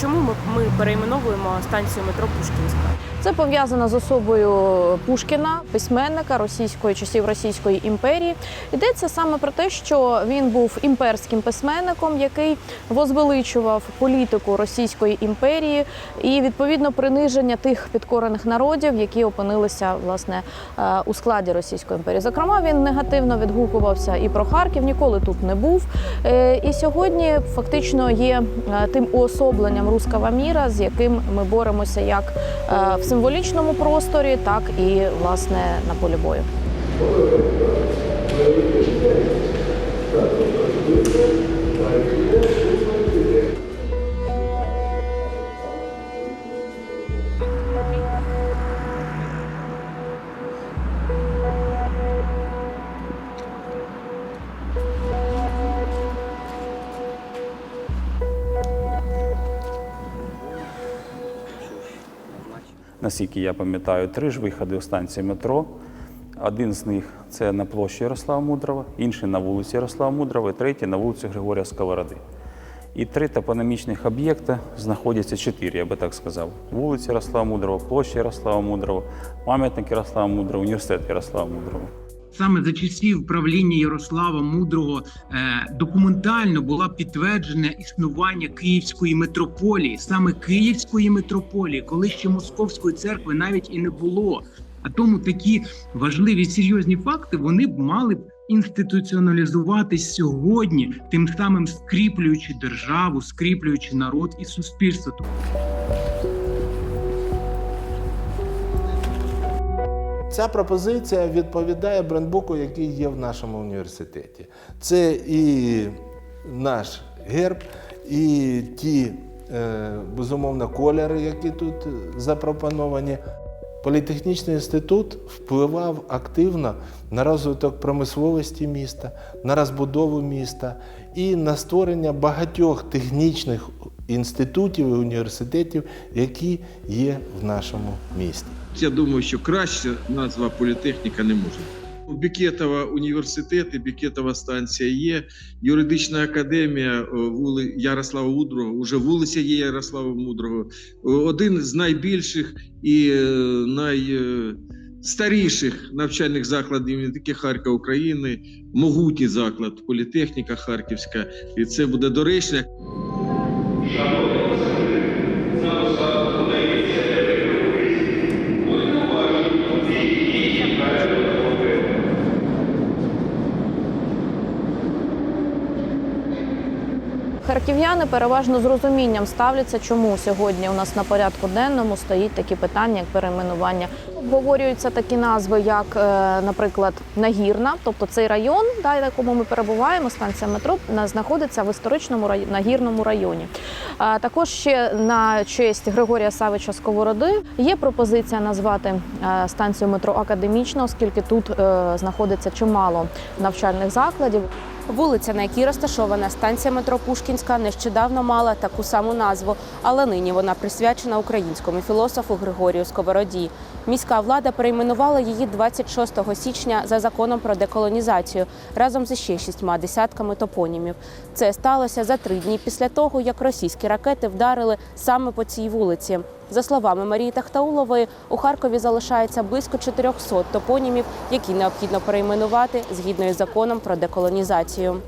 Чому ми, перейменовуємо станцію метро Пушкінська? Це пов'язано з особою Пушкіна, письменника російської часів Російської імперії. Йдеться саме про те, що він був імперським письменником, який возвеличував політику Російської імперії і відповідно приниження тих підкорених народів, які опинилися власне е, у складі Російської імперії. Зокрема, він негативно відгукувався і про Харків, ніколи тут не був. Е, І сьогодні фактично є е, тим уособленням руского міра, з яким ми боремося як е, в символічному просторі, так і власне на полі бою. Наскільки я пам'ятаю, три ж виходи у станції метро. Один з них це на площі Ярослава Мудрова, інший на вулиці Ярослава Мудрова, і третій на вулиці Григорія Сковороди. І три топономічних об'єкта знаходяться чотири, я би так сказав. Вулиця Ярослава Мудрова, площа Ярослава Мудрова, пам'ятник Ярослава Мудрова, університет Ярослава Мудрого. Саме за часів правління Ярослава Мудрого е, документально було підтверджене існування Київської митрополії, саме Київської митрополії, коли ще Московської церкви навіть і не було. А тому такі важливі серйозні факти вони б мали б інституціоналізуватись сьогодні, тим самим скріплюючи державу, скріплюючи народ і суспільство. Ця пропозиція відповідає брендбуку, який є в нашому університеті. Це і наш герб, і ті, е, безумовно, кольори, які тут запропоновані. Політехнічний інститут впливав активно на розвиток промисловості міста, на розбудову міста і на створення багатьох технічних інститутів і університетів, які є в нашому місті. Я думаю, що краще назва політехніка не може. У Бікетова університет і Бікетова станція є. Юридична академія вули Ярослава Мудрого, уже вулиця є Ярослава Мудрого. Один з найбільших і е, найстаріших навчальних закладів не тільки Харкова України, могутній заклад, політехніка Харківська. І це буде доречно. Харків'яни переважно з розумінням ставляться, чому сьогодні у нас на порядку денному стоїть такі питання, як перейменування. Обговорюються такі назви, як, е, наприклад, Нагірна, тобто цей район, в якому ми перебуваємо, станція метро, знаходиться в історичному Нагірному районі. Також ще на честь Григорія Савича Сковороди є пропозиція назвати е, станцію метро академічна, оскільки тут е, знаходиться чимало навчальних закладів. Вулиця, на якій розташована станція метро Пушкінська, нещодавно мала таку саму назву, але нині вона присвячена українському філософу Григорію Сковороді. Міська влада перейменувала її 26 січня за законом про деколонізацію разом з ще шістьма десятками топонімів. Це сталося за три дні після того, як російські ракети вдарили саме по цій вулиці. За словами Марії Тахтаулової, у Харкові залишається близько 400 топонімів, які необхідно перейменувати згідно із законом про деколонізацію.